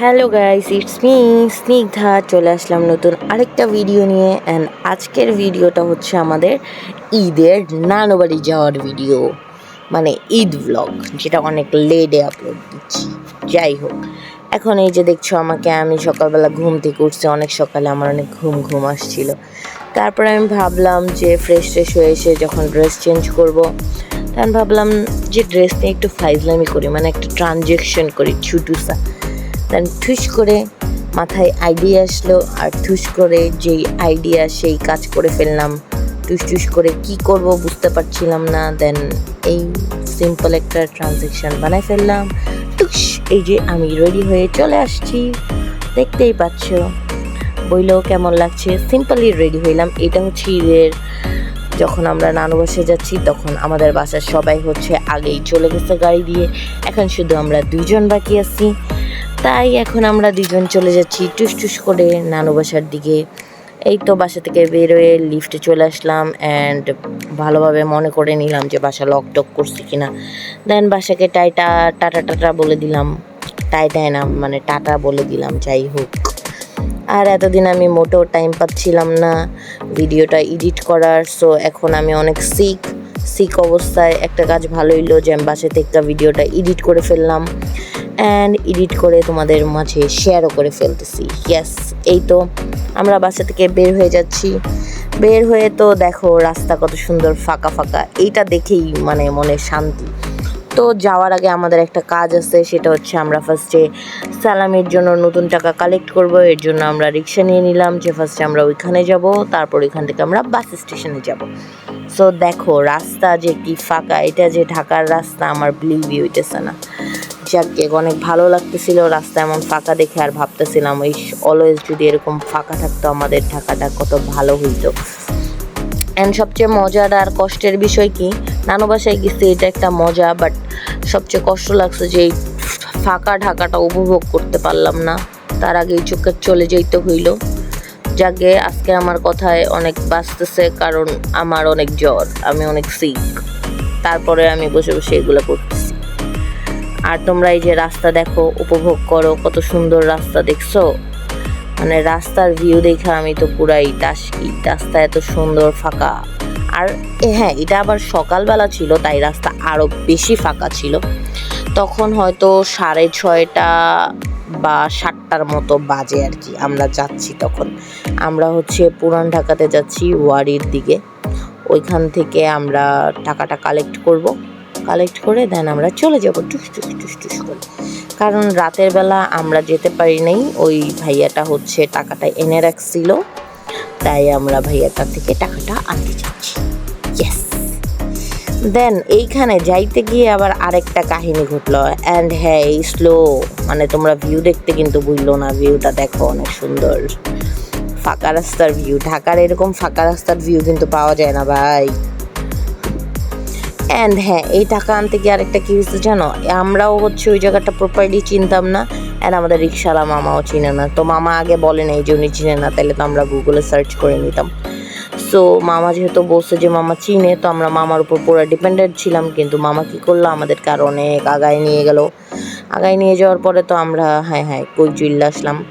Hello guys it's me Snigdha চলে আসলাম নতুন আরেকটা ভিডিও নিয়ে অ্যান্ড আজকের ভিডিওটা হচ্ছে আমাদের ঈদের নানু বাড়ি যাওয়ার ভিডিও মানে ঈদ ব্লগ যেটা অনেক লেডে আপলোড দিচ্ছি। যাই হোক এখন এই যে দেখছ আমাকে, আমি সকালবেলা ঘুম থেকে উঠছি, অনেক সকালে আমার অনেক ঘুম ঘুম আসছিল। তারপরে আমি ভাবলাম যে ফ্রেশ ট্রেশ হয়ে এসে যখন ড্রেস চেঞ্জ করব তখন ভাবলাম যে ড্রেস নিয়ে একটু ফাইজলামি করি মানে একটা ট্রানজেকশন করি, ছুটুসা। দেন ঠুস করে মাথায় আইডিয়া আসলো, আর ঠুস করে যেই আইডিয়া সেই কাজ করে ফেললাম। টুস টুস করে কি করব বুঝতে পারছিলাম না দেন এই সিম্পল একটা ট্রানজেকশন বানাই ফেললাম। এই যে আমি রেডি হয়ে চলে আসছি। দেখতেই পাচ্ছ, বইলেও কেমন লাগছে। সিম্পলি রেডি হইলাম। এটা হচ্ছে ঈদের, যখন আমরা নানু বাসে যাচ্ছি, তখন আমাদের বাসার সবাই হচ্ছে আগেই চলে গেছে গাড়ি দিয়ে। এখন শুধু আমরা দুইজন বাকি আছি। তাই এখন আমরা দুজন চলে যাচ্ছি টুস টুস করে নানু বাসার দিকে। এই তো বাসা থেকে বেরোয় লিফটে চলে আসলাম অ্যান্ড ভালোভাবে মনে করে নিলাম যে বাসা লক টক করছি কিনা। দেন বাসাকে টাইটা, টাটা টাটা বলে দিলাম। টাইটাই না মানে টাটা বলে দিলাম, যাই হোক। আর এতদিন আমি মোটেও টাইম পাচ্ছিলাম না ভিডিওটা এডিট করার সো এখন আমি অনেক সিক সিক অবস্থায়। একটা কাজ ভালো হইল যে আমি বাসা থেকে ভিডিওটা এডিট করে ফেললাম। অ্যান্ড এডিট করে তোমাদের মাঝে শেয়ারও করে ফেলতেছি। ইয়াস এই তো আমরা বাসা থেকে বের হয়ে যাচ্ছি। বের হয়ে তো দেখো রাস্তা কত সুন্দর, ফাঁকা ফাঁকা। এইটা দেখেই মানে মনে শান্তি। তো যাওয়ার আগে আমাদের একটা কাজ আছে, সেটা হচ্ছে আমরা ফার্স্টে সালামির জন্য নতুন টাকা কালেক্ট করব। এর জন্য আমরা রিক্সা নিয়ে নিলাম যে ফার্স্টে আমরা ওইখানে যাব, তারপর ওইখান থেকে আমরা বাস স্টেশনে যাব। সো দেখো রাস্তা যে কি ফাঁকা, এটা যে ঢাকার রাস্তা, আমার বিলিভই হইতেছে না যাকে অনেক ভালো লাগতেছিল, রাস্তা এমন ফাঁকা দেখে আর ভাবতেছিলাম ওই অলওয়েজ যদি এরকম ফাঁকা থাকতো, আমাদের ঢাকাটা কত ভালো হইতো। অ্যান্ড সবচেয়ে মজার আর কষ্টের বিষয় কি, নানু বাসায় গেছি, এটা একটা মজা বাট সবচেয়ে কষ্ট লাগছে যে এই ফাঁকা ঢাকাটা উপভোগ করতে পারলাম না। তার আগেই চোখে চলে যেতে হইল। যাকে আজকে আমার কথায় অনেক বাঁচতেছে, কারণ আমার অনেক জ্বর, আমি অনেক সিক তারপরে আমি বসে বসে এগুলো করতেছি। আর তোমরা এই যে রাস্তা দেখো, উপভোগ করো, কত সুন্দর রাস্তা দেখছ। মানে রাস্তার ভিউ দেখে আমি তো পুরাই টাসকি রাস্তা এত সুন্দর, ফাঁকা। আর হ্যাঁ এটা আবার সকালবেলা ছিল, তাই রাস্তা আরও বেশি ফাঁকা ছিল। তখন হয়তো সাড়ে ছয়টা বা সাতটার মতো বাজে আর কি, আমরা যাচ্ছি তখন। আমরা হচ্ছে পুরান ঢাকাতে যাচ্ছি, ওয়ারির দিকে। ওইখান থেকে আমরা টাকাটা কালেক্ট করব। কালেক্ট করে দেন আমরা চলে যাব টুস টুস টুস টুস করে। কারণ রাতের বেলা আমরা যেতে পারি নাই, ওই ভাইয়াটা হচ্ছে টাকাটা এনে রাখছিল, তাই আমরা ভাইয়াটার থেকে টাকাটা আনতে চাচ্ছি দেন এইখানে যাইতে গিয়ে আবার আরেকটা কাহিনী ঘটলো অ্যান্ড হ্যাঁ এই স্লো মানে তোমরা ভিউ দেখতে কিন্তু বুঝলো না ভিউটা দেখো, অনেক সুন্দর। ফাঁকা রাস্তার ভিউ ঢাকার এরকম ফাঁকা রাস্তার ভিউ কিন্তু পাওয়া যায় না, ভাই। অ্যান্ড হ্যাঁ এই টাকা আনতে গিয়ে আরেকটা কী হয়েছে জানো? আমরাও হচ্ছে ওই জায়গাটা প্রপারলি চিনতাম না। অ্যান্ড আমাদের রিক্সাওয়ালা মামাও চিনে না। তো মামা আগে বলে না এই যে উনি চিনে না তাহলে তো আমরা গুগলে সার্চ করে নিতাম। সো মামা যেহেতু বলছে যে মামা চিনে, তো আমরা মামার উপর পুরো ডিপেন্ডেন্ট ছিলাম। কিন্তু মামা কী করল? আমাদেরকে আর অনেক আগায় নিয়ে গেল। আগায় নিয়ে যাওয়ার পরে তো আমরা হ্যাঁ হ্যাঁ কই চুল্লা আসলাম।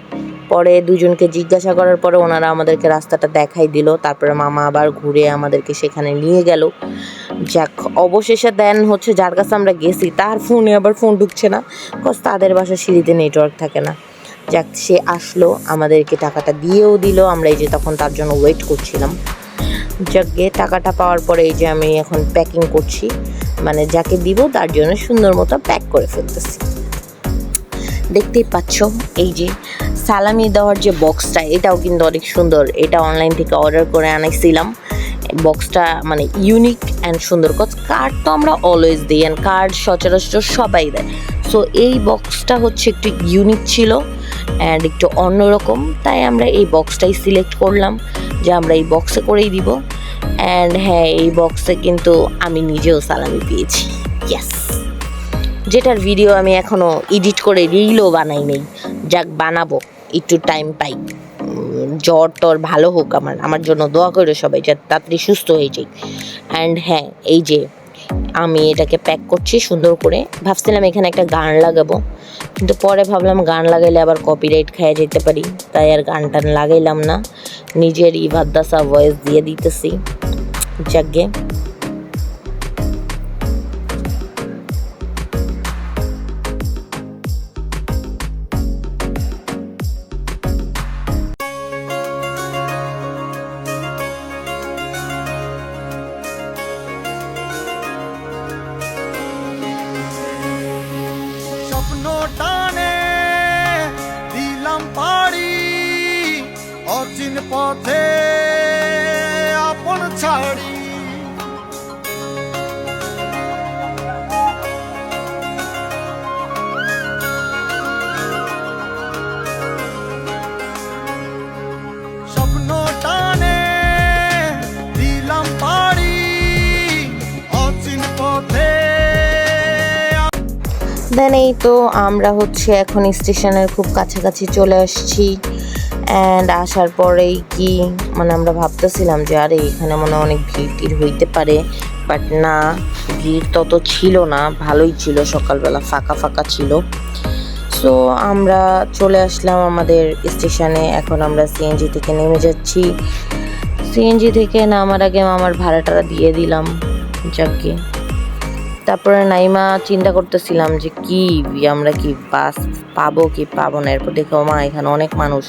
পরে দুজনকে জিজ্ঞাসা করার পরে ওনারা আমাদেরকে রাস্তাটা দেখাই দিল। তারপরে মামা আবার ঘুরে আমাদেরকে সেখানে নিয়ে গেল। যাক, অবশেষে দেন হচ্ছে যার কাছে আমরা গেছি, তার ফোনে আবার ফোন ঢুকছে না কজ তাদের বাসার সিঁড়িতে নেটওয়ার্ক থাকে না। যাক, সে আসলো, আমাদেরকে টাকাটা দিয়েও দিল, আমরা এই যে তখন তার জন্য ওয়েট করছিলাম। যাকে টাকাটা পাওয়ার পরে এই যে আমি এখন প্যাকিং করছি মানে যাকে দিব তার জন্য সুন্দর মতো প্যাক করে ফেলতেছি। দেখতেই পাচ্ছ, এই যে সালামি দেওয়ার যে বক্সটা এটাও কিন্তু অনেক সুন্দর, এটা অনলাইন থেকে অর্ডার করে আনাইছিলাম। বক্সটা মানে ইউনিক অ্যান্ড সুন্দর কজ কার্ড তো আমরা অলওয়েজ দিই অ্যান্ড কার্ড সচরাচর সবাই দেয়। সো এই বক্সটা হচ্ছে একটু ইউনিক ছিল অ্যান্ড একটু অন্যরকম, তাই আমরা এই বক্সটাই সিলেক্ট করলাম যে আমরা এই বক্সে করেই দিব। অ্যান্ড হ্যাঁ এই বক্সে কিন্তু আমি নিজেও সালামি পেয়েছি। ইয়েস যেটার ভিডিও আমি এখনও এডিট করে রিলও বানাই নেই। যাক, বানাবো। একটু টাইম পাই। জ্বর টর ভালো হোক আমার আমার জন্য দোয়া করে সবাই যাতে তাড়াতাড়ি সুস্থ হয়ে যাই। অ্যান্ড হ্যাঁ এই যে আমি এটাকে প্যাক করছি সুন্দর করে। ভাবছিলাম এখানে একটা গান লাগাবো, কিন্তু পরে ভাবলাম গান লাগাইলে আবার কপিরাইট খেয়ে যেতে পারি। তাই আর গান টান লাগাইলাম না। নিজের ইভাদ্দাসা ভয়েস দিয়ে দিতেছি। যাকে তো আমরা হচ্ছে এখন স্টেশনের খুব কাছাকাছি চলে আসছি। অ্যান্ড আসার পরেই কি মানে আমরা ভাবতেছিলাম যে আরে, এখানে মনে অনেক ভিড় টিড় হইতে পারে। বাট না, ভিড় তত ছিল না, ভালোই ছিল, সকালবেলা ফাঁকা ফাঁকা ছিল। সো আমরা চলে আসলাম আমাদের স্টেশনে, এখন আমরা সিএনজি থেকে নেমে যাচ্ছি। সিএনজি থেকে নামার আগে আমার ভাড়াটা দিয়ে দিলাম, যাকে তারপরে নাইমা চিন্তা করতেছিলাম যে কি, আমরা কি বাস পাবো কি পাবো না? এরপর দেখো মা এখানে অনেক মানুষ।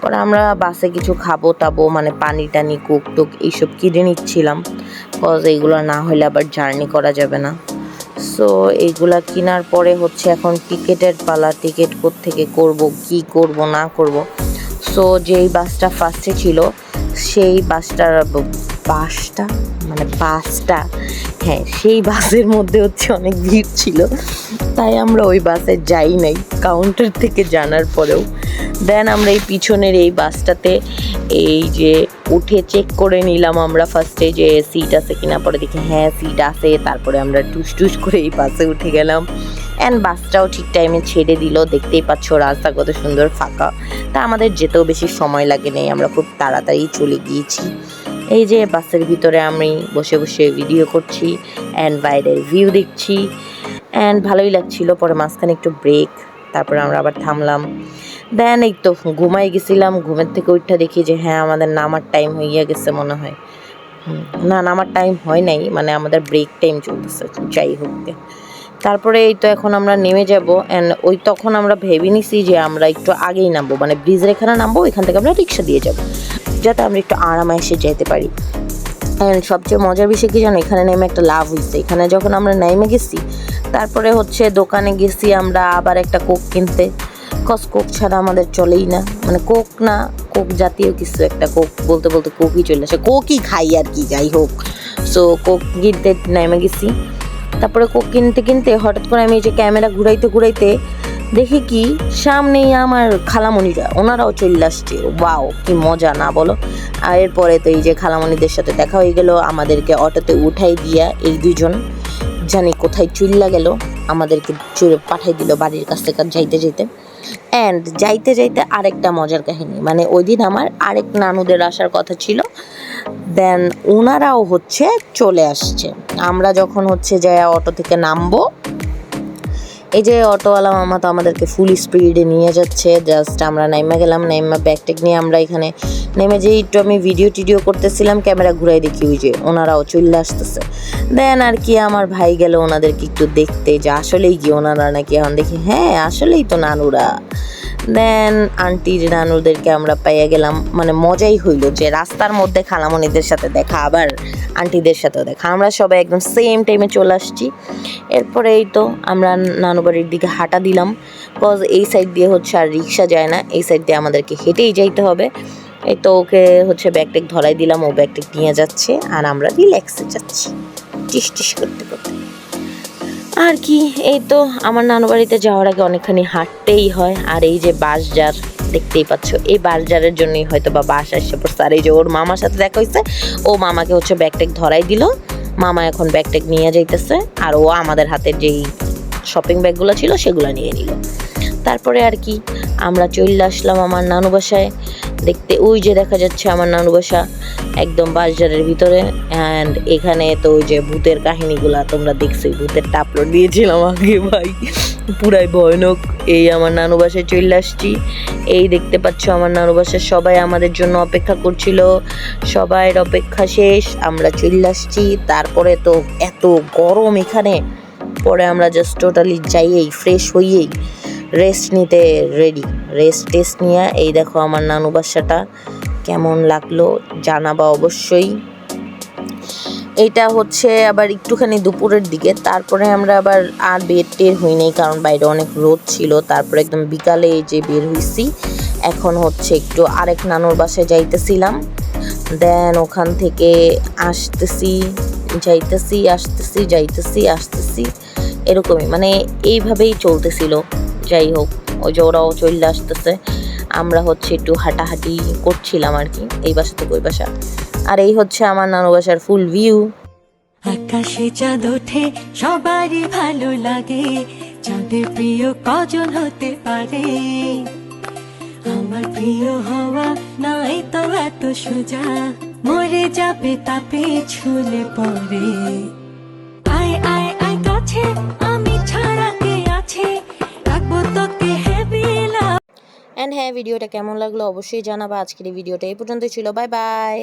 পরে আমরা বাসে কিছু খাব টাবো মানে পানি টানি, কোক টোক এইসব কিনে নিচ্ছিলাম। কজ এইগুলো না হলে আবার জার্নি করা যাবে না। সো এইগুলা কেনার পরে হচ্ছে এখন টিকেটের পালা, টিকিট থেকে করব, কি করব, না করব। সো যেই বাসটা ফার্স্টে ছিল সেই বাসটার বাসটা? মানে বাসটা? হ্যাঁ সেই বাসের মধ্যে হচ্ছে অনেক ভিড় ছিল। তাই আমরা ওই বাসে যাই নাই। কাউন্টার থেকে জানার পরেও। দেন আমরা এই পিছনের এই বাসটাতে এই যে উঠে চেক করে নিলাম আমরা ফার্স্টে যে সিট আছে কিনা। পরে দেখি হ্যাঁ সিট আছে। তারপরে আমরা টুস টুস করে এই বাসে উঠে গেলাম। অ্যান্ড বাসটাও ঠিক টাইমে ছেড়ে দিল। দেখতেই পাচ্ছ রাস্তা কত সুন্দর ফাঁকা। তা আমাদের যেতেও বেশি সময় লাগে নেই আমরা খুব তাড়াতাড়ি চলে গিয়েছি। এই যে বাসের ভিতরে আমি বসে বসে ভিডিও করছি অ্যান্ড বাইরের ভিউ দেখছি। অ্যান্ড ভালোই লাগছিল। পরে মাঝখানে একটু ব্রেক তারপরে আমরা আবার থামলাম। দেন এই তো ঘুমাই গেছিলাম। ঘুমের থেকে উঠে দেখি যে হ্যাঁ আমাদের নামার টাইম হইয়া গেছে মনে হয়। না, নামার টাইম হয় নাই। মানে আমাদের ব্রেক টাইম চলতেছে। যাই হোক। তারপরে এই তো এখন আমরা নেমে যাব অ্যান্ড ওই তখন আমরা ভেবে নিছি যে আমরা একটু আগেই নামবো মানে ব্রিজের এখানে নামবো, ওইখান থেকে আমরা রিক্সা দিয়ে যাব, যাতে আমরা একটু আরামায়েসে যেতে পারি। অ্যান্ড সবচেয়ে মজার বিষয় কি জানো, এখানে নেমে একটা লাভ হয়েছে এখানে যখন আমরা নেমে গেছি, তারপরে হচ্ছে দোকানে গেছি আমরা আবার একটা কোক কিনতে। কস কোক ছাড়া আমাদের চলেই না মানে কোক না, কোক জাতীয় কিছু একটা কোক, বলতে বলতে কোকই চলে আসে। কোকই খাই আর কি, যাই হোক। সো কোক কিনতে নেমে গেছি। তারপরে কোক কিনতে কিনতে হঠাৎ করে আমি এই যে ক্যামেরা ঘুরাইতে ঘুরাইতে দেখি কি, সামনেই আমার খালামণিরা, ওনারাও চলে আসছে। ওয়াও, কি মজা, না বলো? আর এরপরে তো এই যে খালামণিদের সাথে দেখা হয়ে গেল, আমাদেরকে অটোতে উঠাই দিয়া এই দুজন জানি কোথায় চুল্লা গেল, আমাদেরকে চুরে পাঠাই দিল বাড়ির কাছ থেকে যাইতে যাইতে। অ্যান্ড যাইতে যাইতে আরেকটা মজার কাহিনী মানে ওই দিন আমার আরেক নানুদের আসার কথা ছিল দেন ওনারাও হচ্ছে চলে আসছে। আমরা যখন হচ্ছে যে অটো থেকে নামবো, এই যে অটোওয়ালা মামা তো আমাদেরকে ফুল স্পিডে নিয়ে যাচ্ছে জাস্ট আমরা নাইমা গেলাম, নাইমা ব্যাগ ট্যাগ নিয়ে আমরা এখানে নেমে যেই একটু আমি ভিডিও টিডিও করতেছিলাম, ক্যামেরা ঘুরাই দেখি ওই যে ওনারাও চলে আসতেছে। দেন আর কি আমার ভাই গেল ওনাদেরকে একটু দেখতে, যে আসলেই কি ওনারা নাকি এখন দেখি হ্যাঁ আসলেই তো নানুরা। দেন আন্টির নানুদেরকে আমরা পাইয়া গেলাম। মানে মজাই হইল যে রাস্তার মধ্যে খালামণিদের সাথে দেখা, আবার আন্টিদের সাথেও দেখা। আমরা সবাই একদম সেম টাইমে চলে আসছি। এরপরে এই তো আমরা নানু বাড়ির দিকে হাঁটা দিলাম। কজ এই সাইড দিয়ে হচ্ছে আর রিক্সা যায় না, এই সাইড দিয়ে আমাদেরকে হেঁটেই যাইতে হবে। এই তো ওকে হচ্ছে ব্যাগ ট্যাগ ধরাই দিলাম, ও ব্যাগ ট্যাগ নিয়ে যাচ্ছে, আর আমরা রিল্যাক্সে যাচ্ছি। টিস টিস করতে করতে। আর কি, এই তো আমার নানু বাড়িতে যাওয়ার আগে অনেকখানি হাঁটতেই হয়, আর এই যে বাসজার দেখতেই পাচ্ছ, এই বাসজারের জন্যই হয়তো বা বাস আসছে পড়ছে। আর এই যে ওর মামার সাথে দেখা হয়েছে, ও মামাকে হচ্ছে ব্যাগ ট্যাগ ধরাই দিল, মামা এখন ব্যাগ ট্যাগ নিয়ে যাইতেছে, আর ও আমাদের হাতের যেই শপিং ব্যাগগুলো ছিল, সেগুলো নিয়ে নিল। তারপরে আর কি, আমরা চলে আসলাম আমার নানু বাসায় ওই যে দেখা যাচ্ছে আমার নানু বাসা একদম বাজারের ভিতরে অ্যান্ড এখানে তো ওই যে ভূতের কাহিনীগুলা তোমরা দেখছোই, ভূতের টাপলো দিয়েছিলাম আগে ভাই। পুরাই ভয়ানক। এই আমার নানু বাসায় চলে আসছি। এই দেখতে পাচ্ছ আমার নানু বাসায় সবাই আমাদের জন্য অপেক্ষা করছিল। সবাইয়ের অপেক্ষা শেষ, আমরা চলে আসছি। তারপরে তো এত গরম এখানে। পরে আমরা জাস্ট টোটালি যাইয়েই ফ্রেশ হইয়েই রেস্ট নিতে রেডি রেস্ট টেস্ট নিয়ে। এই দেখো আমার নানু বাসাটা কেমন লাগল জানাবা অবশ্যই। এটা হচ্ছে আবার একটুখানি দুপুরের দিকে। তারপরে আমরা আবার আর বের টের হই নাই কারণ বাইরে অনেক রোদ ছিল। তারপরে একদম বিকালে যে বের হইছি। এখন হচ্ছে একটু আরেক নানুর বাসায় যাইতেছিলাম। দেন ওখান থেকে আসতেছি, যাইতেছি আসতেছি যাইতেছি, আসতেছি। এরকমই মানে এইভাবেই চলতেছিল। যাই হোক। ওই যে ওরাও চলে আসতেছে। আমরা হচ্ছে একটু হাঁটাহাঁটি করছিলাম আর কি, এই বাসা থেকে ওই বাসা। আর এই হচ্ছে আমার নানু বাসার ফুল ভিউ আকাশে চাঁদ ওঠে, সবারই ভালো লাগে। চাঁদের প্রিয় কজন হতে পারে? আমার প্রিয় হওয়া নাই তো এত সোজা। মরে যাবে তাপে, ছুলে পড়ে। অ্যান্ড হ্যাঁ ভিডিওটা কেমন লাগল অবশ্যই জানাবা। আজকের এই ভিডিওটা এই পর্যন্তই ছিল। Bye bye